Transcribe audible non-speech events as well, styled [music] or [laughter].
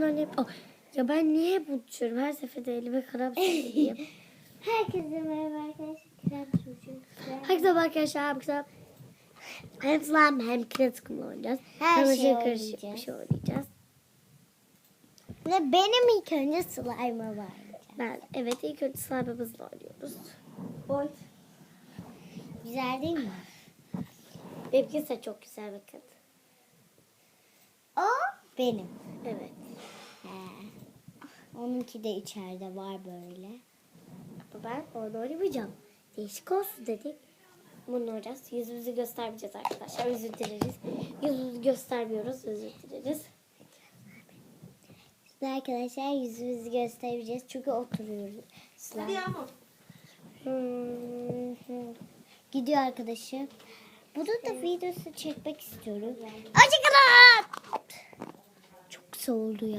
Öyle, oh, ya ben niye unutuyorum? Her seferinde elime kalem tutayım. [laughs] Herkese merhaba arkadaşlar. Krem çocuk. Herkese merhaba arkadaşlar. Hem slime hem kireç kumla oynayacağız. Her hem şey karışık bir şey oynayacağız. Ve benim ilk önce slime'a var. Ben evet ilk önce slime'ımızla oynuyoruz. Oy. Güzel değil mi? Benimki de çok güzel bakın. O benim. Evet. Onunki de içeride var böyle. Ama ben onu oynamayacağım. Değişik olsun dedik. Bunu oynayacağız. Yüzümüzü göstermeyeceğiz arkadaşlar. Özür dileriz. Yüzümüzü göstermiyoruz. Özür dileriz. Şimdi arkadaşlar yüzümüzü göstereceğiz çünkü oturuyoruz. Slime. Hmm. Gidiyor arkadaşım. Bunun da videosu çekmek istiyorum. Hoşçakalın. Çok soğudu ya.